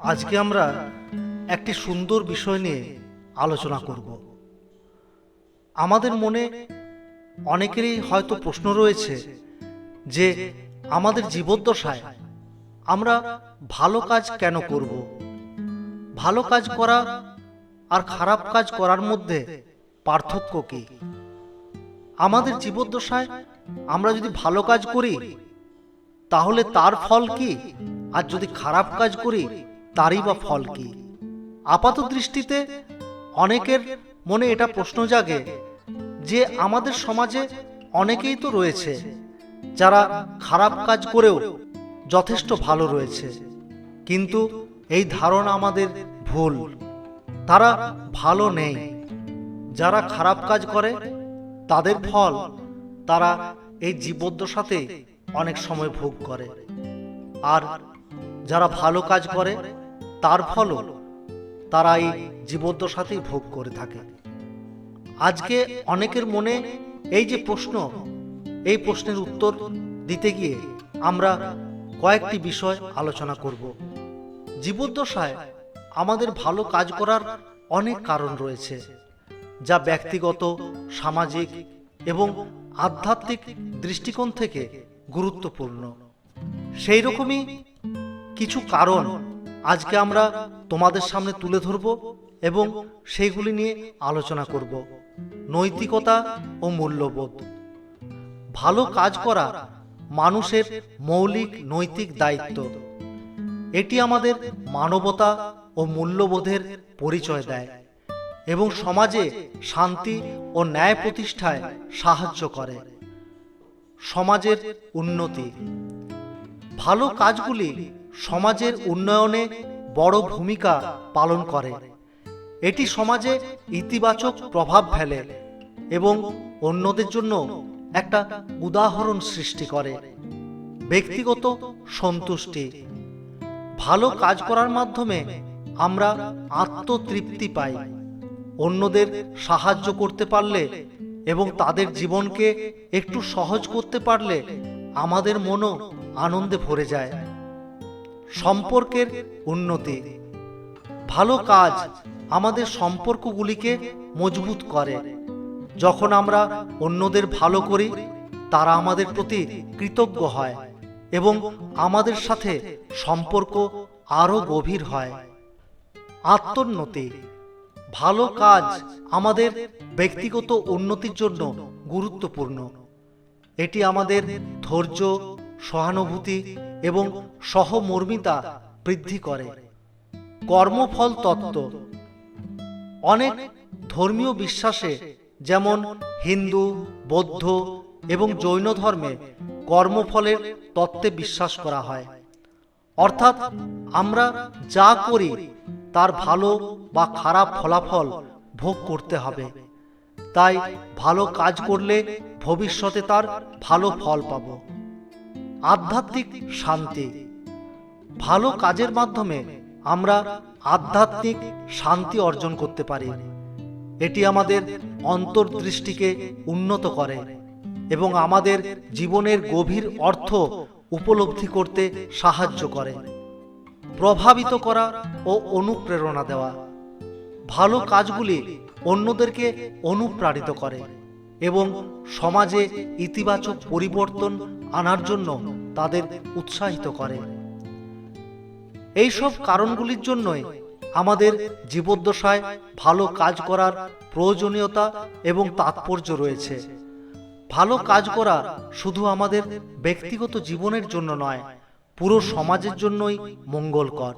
আজকে আমরা একটি সুন্দর বিষয় নিয়ে আলোচনা করব। আমাদের মনে অনেকেরই হয়তো প্রশ্ন রয়েছে যে আমাদের জীবদ্দশায় আমরা ভালো কাজ কেন করব? ভালো কাজ করা আর খারাপ কাজ করার মধ্যে পার্থক্য কি? আমাদের জীবদ্দশায় আমরা যদি ভালো কাজ করি, তাহলে তার ফল কি? আর যদি খারাপ কাজ করি তারই বা ফল কি? আপাত দৃষ্টিতে অনেকের মনে এটা প্রশ্ন জাগে যে আমাদের সমাজে অনেকেই তো রয়েছে যারা খারাপ কাজ করেও যথেষ্ট ভালো রয়েছে। কিন্তু এই ধারণা আমাদের ভুল। তারা ভালো নেই। যারা খারাপ কাজ করে, তাদের ফল তারা এই জীবদ্দশাতে অনেক সময় ভোগ করে। আর যারা ভালো কাজ করে তার ফলও তারা এই জীবদ্দশাতেই ভোগ করে থাকে। আজকে অনেকের মনে এই যে প্রশ্ন, এই প্রশ্নের উত্তর দিতে গিয়ে আমরা কয়েকটি বিষয় আলোচনা করব। জীবদ্দশায় আমাদের ভালো কাজ করার অনেক কারণ রয়েছে, যা ব্যক্তিগত, সামাজিক এবং আধ্যাত্মিক দৃষ্টিকোণ থেকে গুরুত্বপূর্ণ। সেই রকমই কিছু কারণ আজকে আমরা তোমাদের সামনে তুলে ধরব এবং সেইগুলি নিয়ে আলোচনা করব। নৈতিকতা ও মূল্যবোধ। ভালো কাজ করা মানুষের মৌলিক নৈতিক দায়িত্ব। এটি আমাদের মানবতা ও মূল্যবোধের পরিচয় দেয় এবং সমাজে শান্তি ও ন্যায় প্রতিষ্ঠায় সাহায্য করে। সমাজের উন্নতি। ভালো কাজগুলি সমাজের উন্নয়নে বড় ভূমিকা পালন করে। এটি সমাজে ইতিবাচক প্রভাব ফেলে এবং অন্যদের জন্য একটা উদাহরণ সৃষ্টি করে। ব্যক্তিগত সন্তুষ্টি। ভালো কাজ করার মাধ্যমে আমরা আত্মতৃপ্তি পাই। অন্যদের সাহায্য করতে পারলে এবং তাদের জীবনকে একটু সহজ করতে পারলে আমাদের মনও আনন্দে ভরে যায়। সম্পর্কের উন্নতি। ভালো কাজ আমাদের সম্পর্কগুলিকে মজবুত করে। যখন আমরা অন্যদের ভালো করি, তারা আমাদের প্রতি কৃতজ্ঞ হয় এবং আমাদের সাথে সম্পর্ক আরও গভীর হয়। আত্মোন্নতি। ভালো কাজ আমাদের ব্যক্তিগত উন্নতির জন্য গুরুত্বপূর্ণ। এটি আমাদের ধৈর্য, সহানুভূতি এবং সহমর্মিতা বৃদ্ধি করে। কর্মফল তত্ত্ব। অনেক ধর্মীয় বিশ্বাসে যেমন হিন্দু, বৌদ্ধ এবং জৈন ধর্মে কর্মফলের তত্ত্বে বিশ্বাস করা হয়। অর্থাৎ আমরা যা করি, তার ভালো বা খারাপ ফলাফল ভোগ করতে হবে। তাই ভালো কাজ করলে ভবিষ্যতে তার ভালো ফল পাব। আধ্যাত্মিক শান্তি। ভালো কাজের মাধ্যমে আমরা আধ্যাত্মিক শান্তি অর্জন করতে পারি। এটি আমাদের অন্তর্দৃষ্টিকে উন্নত করে এবং আমাদের জীবনের গভীর অর্থ উপলব্ধি করতে সাহায্য করে। প্রভাবিত করা ও অনুপ্রেরণা দেওয়া। ভালো কাজগুলি অন্যদেরকে অনুপ্রাণিত করে এবং সমাজে ইতিবাচক পরিবর্তন আনার জন্য তাদের উৎসাহিত করে। এইসব কারণগুলির জন্যই আমাদের জীবদ্দশায় ভালো কাজ করার প্রয়োজনীয়তা এবং তাৎপর্য রয়েছে। ভালো কাজ করা শুধু আমাদের ব্যক্তিগত জীবনের জন্য নয়, পুরো সমাজের জন্যই মঙ্গলকর।